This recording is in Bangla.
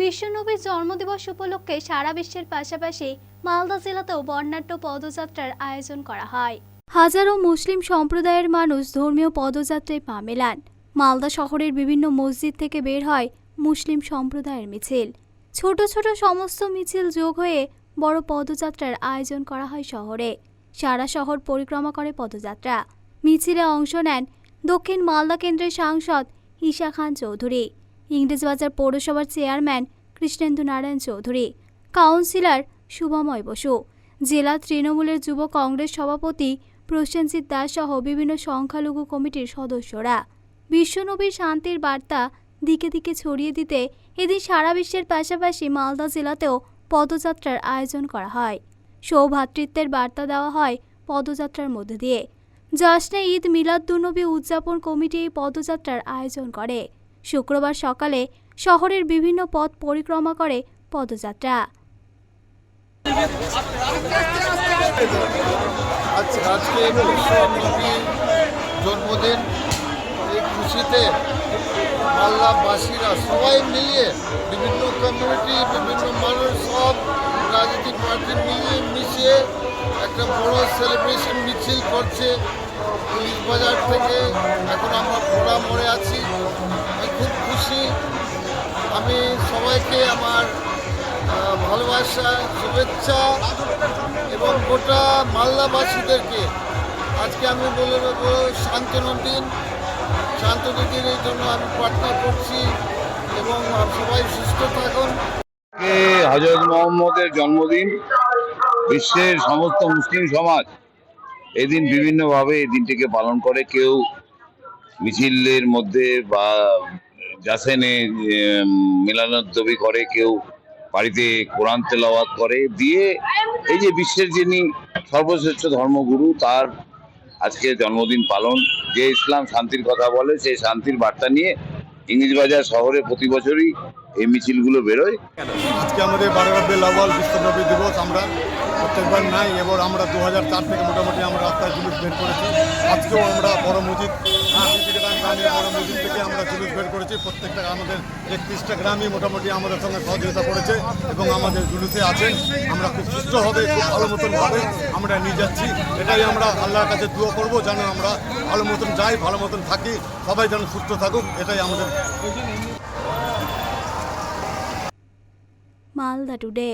বিশ্বনবীর জন্মদিবস উপলক্ষে সারা বিশ্বের পাশাপাশি মালদা জেলাতেও বর্ণাঢ্য পদযাত্রার আয়োজন করা হয়। হাজারো মুসলিম সম্প্রদায়ের মানুষ ধর্মীয় পদযাত্রায় পা মেলান। মালদা শহরের বিভিন্ন মসজিদ থেকে বের হয় মুসলিম সম্প্রদায়ের মিছিল। ছোট ছোট সমস্ত মিছিল যোগ হয়ে বড় পদযাত্রার আয়োজন করা হয় শহরে। সারা শহর পরিক্রমা করে পদযাত্রা। মিছিলে অংশ নেন দক্ষিণ মালদা কেন্দ্রের সাংসদ ঈশা খান চৌধুরী। ইংরেজবাজার পৌরসভার চেয়ারম্যান কৃষ্ণেন্দু নারায়ণ চৌধুরী, কাউন্সিলর শুভময় বসু, জেলা তৃণমূলের যুব কংগ্রেস সভাপতি প্রসেনজিৎ দাস সহ বিভিন্ন সংখ্যালঘু কমিটির সদস্যরা। বিশ্বনবীর শান্তির বার্তা দিকে দিকে ছড়িয়ে দিতে এদিন সারা বিশ্বের পাশাপাশি মালদা জেলাতেও পদযাত্রার আয়োজন করা হয়। সৌভ্রাতৃত্বের বার্তা দেওয়া হয় পদযাত্রার মধ্য দিয়ে। জশ্নে ঈদ মিলাদুন্নবী উদযাপন কমিটি এই পদযাত্রার আয়োজন করে। শুক্রবার সকালে শহরের বিভিন্ন পথ পরিক্রমা করে পদযাত্রা। জন্মদিন। এই খুশিতে মাল্লাবাসীরা সবাই মিলিয়ে বিভিন্ন কমিউনিটি বিভিন্ন মানুষ সব রাজনৈতিক পার্টি মিলিয়ে মিশিয়ে একটা বড় সেলিব্রেশন মিছিল করছে। পুলিশ বাজার থেকে। এখন আমরা ঘোড়া মোড়ে আছি। খুব খুশি। আমি সবাইকে আমার ভালোবাসা, শুভেচ্ছা এবং গোটা মালদাবাসীদেরকে আজকে আমি বলে দেবো শান্তনুর দিন। শান্তনুর দিনের জন্য আমি প্রার্থনা করছি এবং সবাই সুস্থ থাকুন। হজরত মোহাম্মদের জন্মদিন, বিশ্বের সমস্ত মুসলিম সমাজ এদিন বিভিন্নভাবে এই দিনটিকে পালন করে। কেউ মিছিলের মধ্যে বা জাসেনে মিলানোদ্দবি করে কেউ বাড়িতে কোরআন তেলাওয়াত করে, দিয়ে এই যে বিশ্বের যিনি সর্বশ্রেষ্ঠ ধর্মগুরু, তার আজকে জন্মদিন পালন, যে ইসলাম শান্তির কথা বলে, সেই শান্তির বার্তা নিয়ে ইংরেজবাজার শহরে প্রতি বছরই এই মিছিলগুলো বেরোয়। আজকে আমাদের বারো আউয়াল, বিশ্বনবী দিবস, আমরা প্রত্যেকবার নাই, এবার আমরা দু হাজার চার থেকে মোটামুটি আমরা রাস্তায় জুলুস বের করেছি। আজকেও আমরা বড় মসজিদ বের করেছি। প্রত্যেকটা আমাদের একত্রিশটা মোটামুটি আমাদের সহযোগিতা করেছে এবং আমাদের জুলুসে আমরা খুব ভালো আমরা নিয়ে যাচ্ছি। এটাই আমরা আল্লাহর কাছে করব, যেন আমরা ভালো মতন যাই, ভালো মতন থাকি, সবাই যেন সুস্থ থাকুক, এটাই আমাদের। মালদা টুডে।